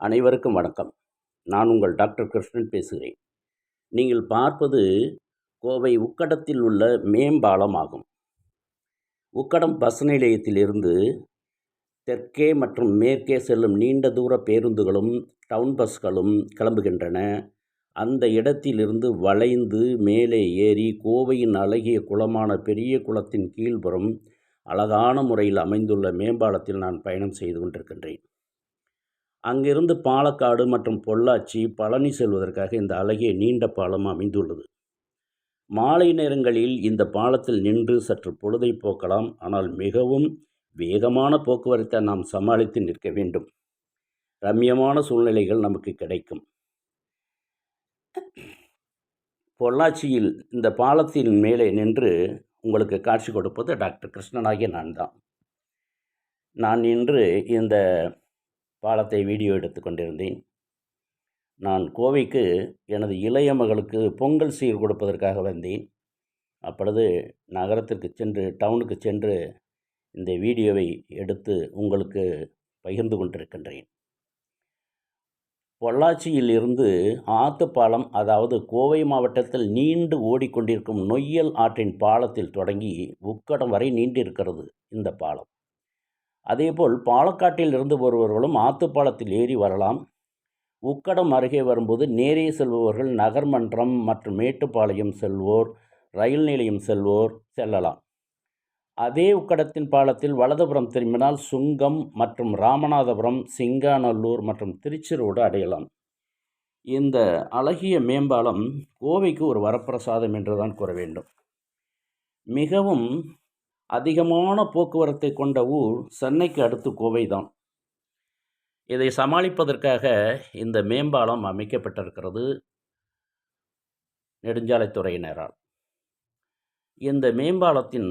அனைவருக்கும் வணக்கம். நான் உங்கள் டாக்டர் கிருஷ்ணன் பேசுகிறேன். நீங்கள் பார்ப்பது கோவை உக்கடத்தில் உள்ள மேம்பாலம் ஆகும். உக்கடம் பஸ் நிலையத்திலிருந்து தெற்கே மற்றும் மேற்கே செல்லும் நீண்ட தூர பேருந்துகளும் டவுன் பஸ்களும் கிளம்புகின்றன. அந்த இடத்திலிருந்து வளைந்து மேலே ஏறி கோவையின் அழகிய குளமான பெரிய குளத்தின் கீழ்புறம் அழகான முறையில் அமைந்துள்ள மேம்பாலத்தில் நான் பயணம் செய்து கொண்டிருக்கின்றேன். அங்கிருந்து பாலக்காடு மற்றும் பொள்ளாச்சி பழனி செல்வதற்காக இந்த அழகிய நீண்ட பாலம் அமைந்துள்ளது. மாலை நேரங்களில் இந்த பாலத்தில் நின்று சற்று பொழுதை போக்கலாம். ஆனால் மிகவும் வேகமான போக்குவரத்தை நாம் சமாளித்து நிற்க வேண்டும். ரம்யமான சூழ்நிலைகள் நமக்கு கிடைக்கும். பொள்ளாச்சியில் இந்த பாலத்தின் மேலே நின்று உங்களுக்கு காட்சி கொடுப்பது டாக்டர் கிருஷ்ணனாகிய நான் தான். நான் இன்று இந்த பாலத்தை வீடியோ எடுத்து கொண்டிருந்தேன். நான் கோவைக்கு எனது இளைய மகளுக்கு பொங்கல் சீர் கொடுப்பதற்காக வந்தேன். அப்பொழுது நகரத்திற்கு சென்று டவுனுக்கு சென்று இந்த வீடியோவை எடுத்து உங்களுக்கு பகிர்ந்து கொண்டிருக்கின்றேன். பொள்ளாச்சியில் இருந்து ஆத்துப்பாலம் அதாவது கோவை மாவட்டத்தில் நீண்டு ஓடிக்கொண்டிருக்கும் நொய்யல் ஆற்றின் பாலத்தில் தொடங்கி உக்கடம் வரை நீண்டிருக்கிறது இந்த பாலம். அதேபோல் பாலக்காட்டில் இருந்து வருபவர்களும் ஆத்துப்பாலத்தில் ஏறி வரலாம். உக்கடம் அருகே வரும்போது நேரே செல்பவர்கள் நகர்மன்றம் மற்றும் மேட்டுப்பாளையம் செல்வோர் ரயில் நிலையம் செல்வோர் செல்லலாம். அதே உக்கடத்தின் பாலத்தில் வலதுபுறம் திரும்பினால் சுங்கம் மற்றும் ராமநாதபுரம் சிங்காநல்லூர் மற்றும் திருச்சிரோடு அடையலாம். இந்த அழகிய மேம்பாலம் கோவைக்கு ஒரு வரப்பிரசாதம் என்று தான் கூற வேண்டும். மிகவும் அதிகமான போக்குவரத்தை கொண்ட ஊர் சென்னைக்கு அடுத்து கோவை தான் இதை சமாளிப்பதற்காக இந்த மேம்பாலம் அமைக்கப்பட்டிருக்கிறது. நெடுஞ்சாலைத்துறையினரால். இந்த மேம்பாலத்தின்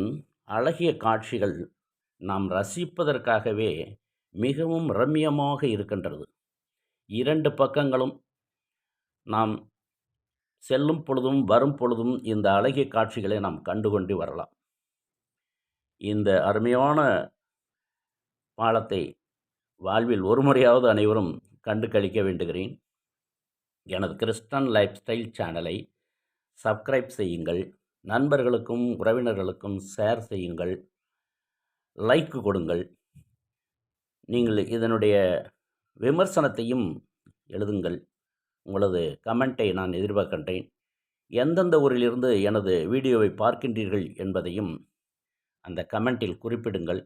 அழகிய காட்சிகள் நாம் ரசிப்பதற்காகவே மிகவும் ரம்யமாக இருக்கின்றது. இரண்டு பக்கங்களும் நாம் செல்லும் பொழுதும் வரும் பொழுதும் இந்த அழகிய காட்சிகளை நாம் கண்டுகொண்டு வரலாம். இந்த அருமையான பாலத்தை வாழ்வில் ஒரு முறையாவது அனைவரும் கண்டு கழிக்க வேண்டுகிறேன். எனது கிறிஸ்டன் லைஃப் ஸ்டைல் சேனலை சப்ஸ்கிரைப் செய்யுங்கள் நண்பர்களுக்கும் உறவினர்களுக்கும் ஷேர் செய்யுங்கள் லைக்கு கொடுங்கள். நீங்கள் இதனுடைய விமர்சனத்தையும் எழுதுங்கள். உங்களது கமெண்ட்டை நான் எதிர்பார்க்கின்றேன். எந்தெந்த ஊரிலிருந்து எனது வீடியோவை பார்க்கின்றீர்கள் என்பதையும் அந்த கமெண்டில் குறிப்பிடுங்கள்.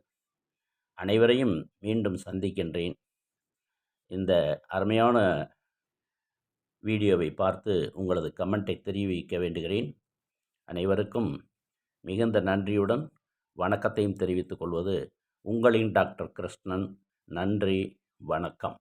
அனைவரையும் மீண்டும் சந்திக்கின்றேன். இந்த அருமையான வீடியோவை பார்த்து உங்களது கமெண்ட்டை தெரிவிக்க வேண்டுகிறேன். அனைவருக்கும் மிகுந்த நன்றியுடன் வணக்கத்தையும் தெரிவித்துக் கொள்வது உங்களின் டாக்டர் கிருஷ்ணன். நன்றி வணக்கம்.